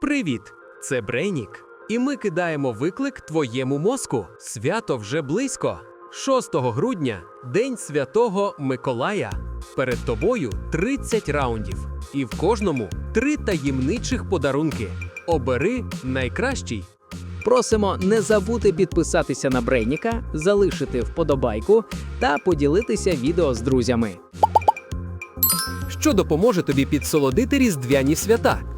Привіт! Це Брейнік. І ми кидаємо виклик твоєму мозку. Свято вже близько. 6 грудня День Святого Миколая. Перед тобою 30 раундів. І в кожному три таємничих подарунки. Обери найкращий. Просимо не забути підписатися на Брейніка, залишити вподобайку та поділитися відео з друзями. що допоможе тобі підсолодити різдвяні свята.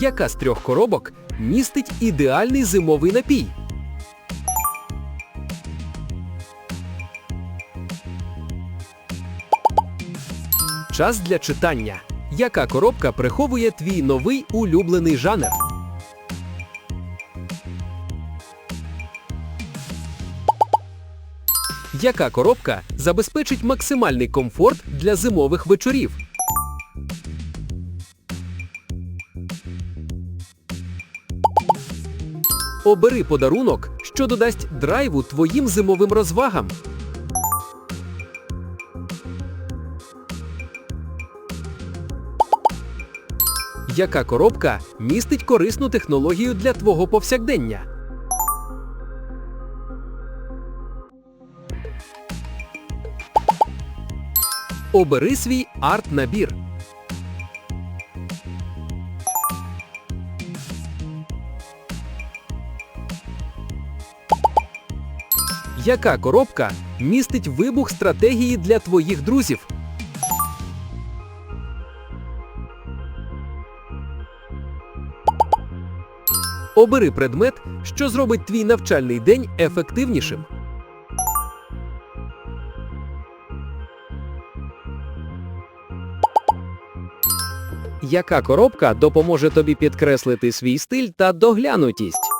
Яка з трьох коробок містить ідеальний зимовий напій? Час для читання. Яка коробка приховує твій новий улюблений жанр? Яка коробка забезпечить максимальний комфорт для зимових вечорів? Обери подарунок, що додасть драйву твоїм зимовим розвагам. Яка коробка містить корисну технологію для твого повсякдення? Обери свій арт-набір. Яка коробка містить вибух стратегії для твоїх друзів? Обери предмет, що зробить твій навчальний день ефективнішим. Яка коробка допоможе тобі підкреслити свій стиль та доглянутість?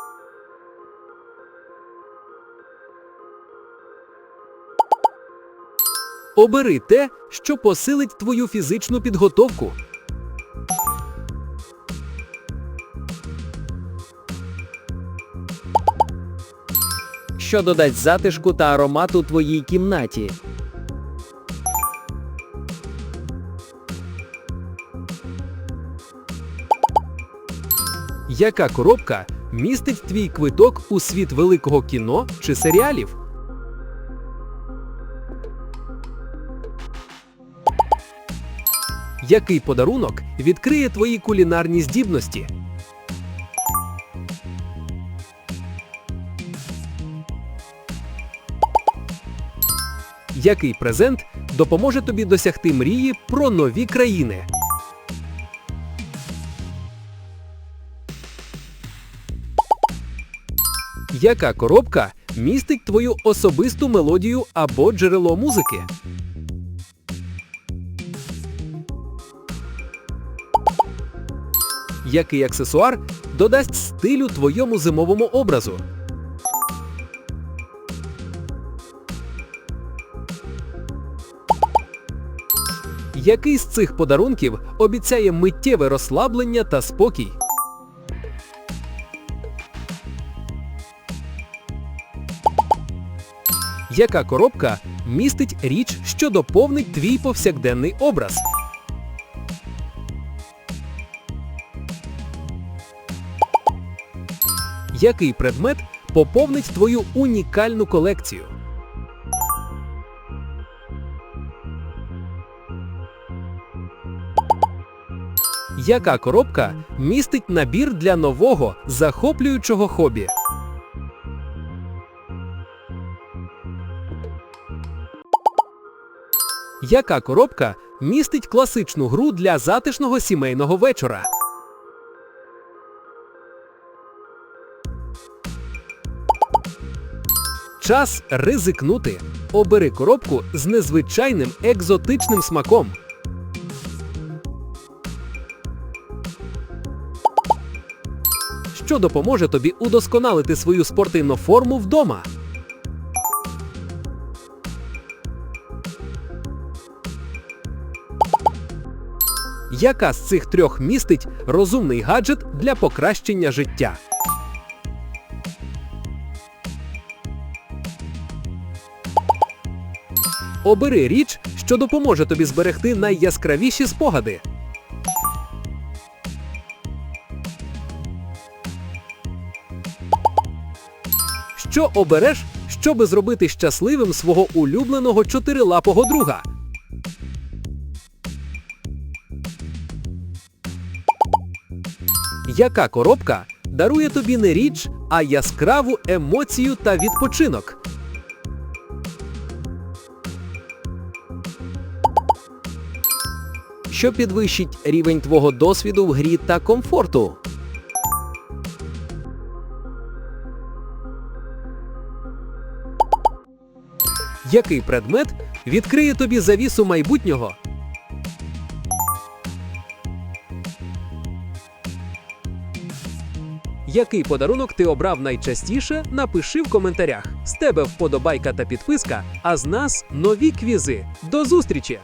Обери те, що посилить твою фізичну підготовку. Що додасть затишку та аромату твоїй кімнаті. Яка коробка містить твій квиток у світ великого кіно чи серіалів? Який подарунок відкриє твої кулінарні здібності? Який презент допоможе тобі досягти мрії про нові країни? Яка коробка містить твою особисту мелодію або джерело музики? Який аксесуар додасть стилю твоєму зимовому образу? Який з цих подарунків обіцяє миттєве розслаблення та спокій? Яка коробка містить річ, що доповнить твій повсякденний образ? Який предмет поповнить твою унікальну колекцію? Яка коробка містить набір для нового захоплюючого хобі? Яка коробка містить класичну гру для затишного сімейного вечора? Час ризикнути. Обери коробку з незвичайним екзотичним смаком. Що допоможе тобі удосконалити свою спортивну форму вдома? Яка з цих трьох містить розумний гаджет для покращення життя? Обери річ, що допоможе тобі зберегти найяскравіші спогади. Що обереш, щоби зробити щасливим свого улюбленого чотирилапого друга? Яка коробка дарує тобі не річ, а яскраву емоцію та відпочинок? Що підвищить рівень твого досвіду в грі та комфорту? Який предмет відкриє тобі завісу майбутнього? Який подарунок ти обрав найчастіше? Напиши в коментарях. З тебе вподобайка та підписка, а з нас нові квізи. До зустрічі!